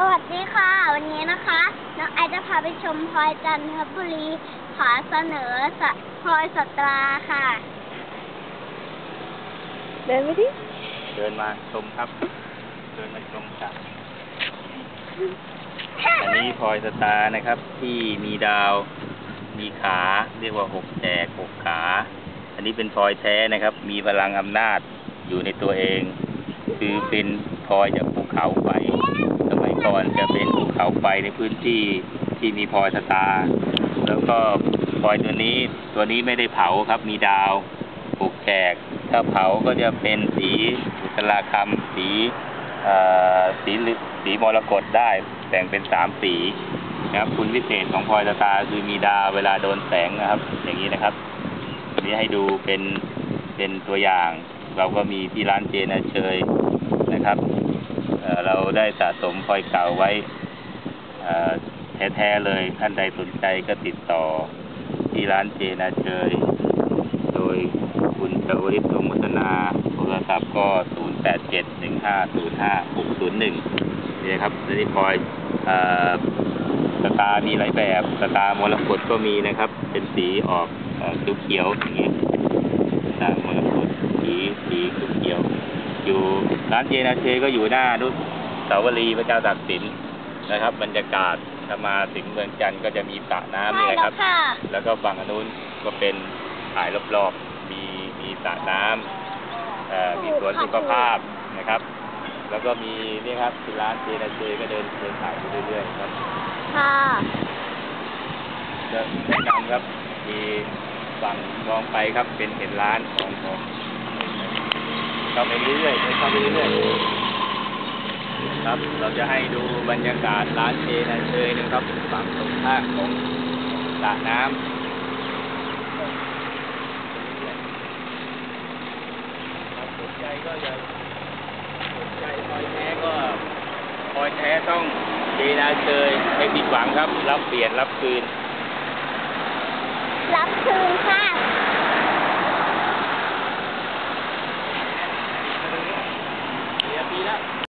สวัสดีค่ะ วันนี้นะคะน้องไอจะพาไปชมพลอยจันทบุรีขอเสนอสะพลอยสตราค่ะ เดินไปดิเดินมาชมครับ เดินมาชมครับอันนี้พลอยสตาร์นะครับ ที่มีดาว มีขา เรียกว่าหกแฉกหกขา อันนี้เป็นพลอยแท้นะครับ มีพลังอำนาจอยู่ในตัวเอง คือเป็นพลอยจากภูเขาไฟสมัย ก่อนจะเป็นภูเขาไฟในพื้นที่ที่มีพลอยสตาร์แล้วก็พลอยตัวนี้ตัวนี้ไม่ได้เผาครับมีดาวปลูกแขกถ้าเผาก็จะเป็นสีบุษราคำสีสีสีมรกตได้แบ่งเป็นสามสีนะครับคุณวิเศษของพลอยสตาร์คือมีดาวเวลาโดนแสงนะครับ อย่างนี้นะครับอันนี้ให้ดูเป็นเป็นตัวอย่าง เราก็มีที่ร้านเจนเชยนะครับ เราได้สะสมพลอยเก่าไว้แท้ๆเลยท่านใดสนใจก็ติดต่อที่ร้านเจนาเชยโดยคุณชวริตสมมุตนา โทรศัพท์ก็ 0 8 7 1 5 0 5 6 0 1นี่นะครับนี่พลอยอสตามีหลายแบบ สตามรกตก็มีนะครับ เป็นสีออกเอ่อเขียวๆอย่างเงี้ยสตาร์มรกตสีสีเขียวๆอยู่ ร้านเจนาเชก็อยู่หน้านุสาวรีย์พระเจ้าตากสินนะครับ บรรยากาศถ้ามาถึงเมืองจันทร์ก็จะมีสระน้ำใช่นี่แหละแล้ควรับค่ะแล้วก็ฝั่งอันนู้นก็เป็นถ่ายรอบๆ มีมีสระน้ำเอ่อมีสวนสุขภาพนะครับ แล้วก็มีนี่ครับที่ร้านเจนาเจก็เดินเดินถ่ายไปเรื่อยๆครับ ค่ะก็แนะนำครับมีฝั่งมองไปครับเป็นเห็นร้านของของ เข้าไปเรื่อยๆเข้าไปเรื่อยๆครับ เราจะให้ดูบรรยากาศร้านเจนาเจนะครับฝั่งตรงข้ามของสระน้ำสนใจก็อย่าสนใจพลอยแท้ก็พลอยแท้ต้องเจนาเชยไม่ผิดหวังครับ รับเปลี่ยนรับคืน